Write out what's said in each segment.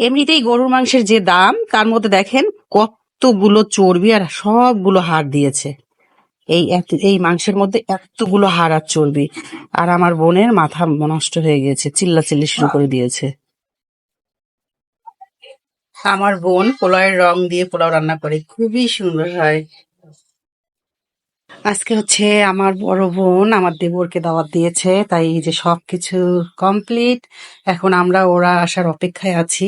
এমনিতেই গরুর মাংসের যে দাম, তার মধ্যে দেখেন কতগুলো চর্বি আর সবগুলো হাড় দিয়েছে। এই এই মাংসের মধ্যে এতগুলো হাড় আর চর্বি। আর আমার বোনের মাথা নষ্ট হয়ে গেছে চিল্লা চিল্লি শুরু করে দিয়েছে। আমার বোন পোলাওয়ের রং দিয়ে পোলাও রান্না করে, খুবই সুন্দর হয়। আজকে হচ্ছে আমার বড় বোন আমার দেবরকে দাওয়াত দিয়েছে, তাই এই যে সবকিছু কমপ্লিট এখন আমরা ওরা আসার অপেক্ষায় আছি।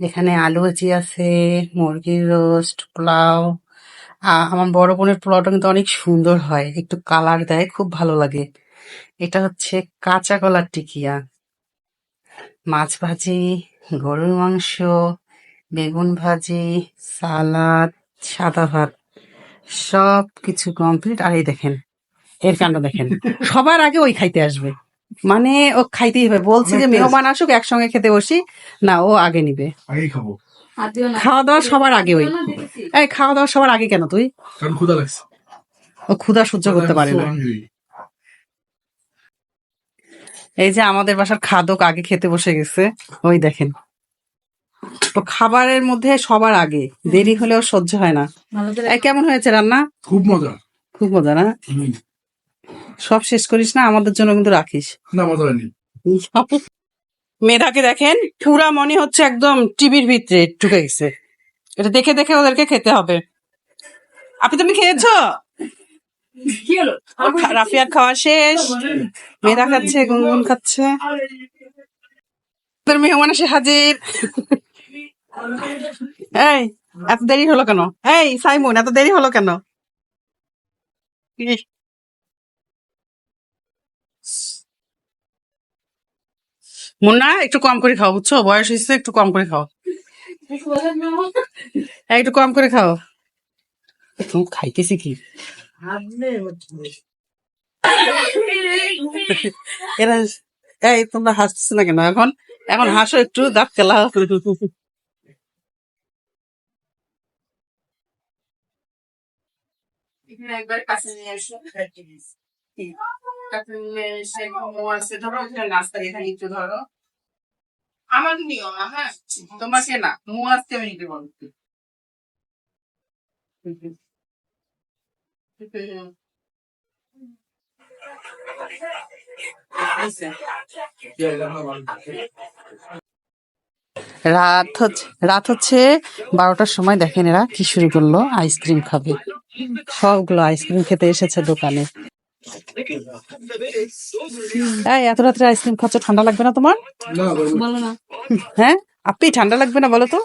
এখানে আলু ভাজি আছে, মুরগির রোস্ট, পোলাও। আমার বড় বোনের পোলাওটা কিন্তু অনেক সুন্দর হয়, একটু কালার দেয়, খুব ভালো লাগে। এটা হচ্ছে কাঁচা কলার টিকিয়া। মাছ ভাজি, গরুর মাংস, বেগুন ভাজি, সালাদ, সাদা ভাত। সব কিছু কমপ্লিট আর এই দেখেন এর কাণ্ড দেখেন। সবার আগে ওই খাইতে আসবে। মানে ও খাইতেই হবে। বলছে যে মেহমান আসুক একসঙ্গে খেতে বসি। না ও আগে নিবে। খাওয়া দাওয়া সবার আগে ওই। এই খাওয়া দাওয়া সবার আগে কেন তুই? কারণ ক্ষুধা লাগছে। ও ক্ষুধা সহ্য করতে পারে না। এই যে আমাদের বাসার খাদক আগে খেতে বসে গেছে। ওই দেখেন। তো খাবারের মধ্যে সবার আগে। দেরি হলেও সহ্য হয় না। কেমন হয়েছে রান্না? খুব মজা। খুব মজা না? সব শেষ করিস না? আমাদের জন্য কিন্তু রাখিস। না মজা হয়নি। মেধাকে দেখেন পুরা মনে হচ্ছে একদম টিভির ভিতরে ঢুকে গেছে। এটা দেখে দেখে ওদেরকে খেতে হবে। আপনি তুমি খেয়েছো? রাফিয়ার খাওয়া শেষ। মেধা খাচ্ছে গুনগুন খাচ্ছে। তোর মেহমান এসে হাজির। এই, এত দেরি হলো কেন? এই, সাইমন, এত দেরি হলো কেন? মুন্না, একটু কম করে খাও, বুঝছ? বয়স হয়েছে, একটু কম করে খাও। একটু কম করে খাও। তুমি খাইতেছি কি? এরা এই, তোমরা হাসতেছো না কেন এখন? এখন হাসো একটু, দাঁত খেলা একবার কাছে নিয়ে এসো কাছে নিয়ে এসে মোমো আছে ধরো একটা নাস্তা এখানে একটু ধরো আমার নিও না হ্যাঁ তোমাকে না মোমো আসতে আমি নিতে বলছি রাত হচ্ছে রাত হচ্ছে বারোটার সময় দেখেন এরা কি শুরু করল? আইসক্রিম খাবে। সবগুলো আইসক্রিম খেতে এসেছে দোকানে। এই এত রাত্রে আইসক্রিম খাচ্ছ ঠান্ডা লাগবে না তোমার? হ্যাঁ? আপনি ঠান্ডা লাগবে না বলো তো?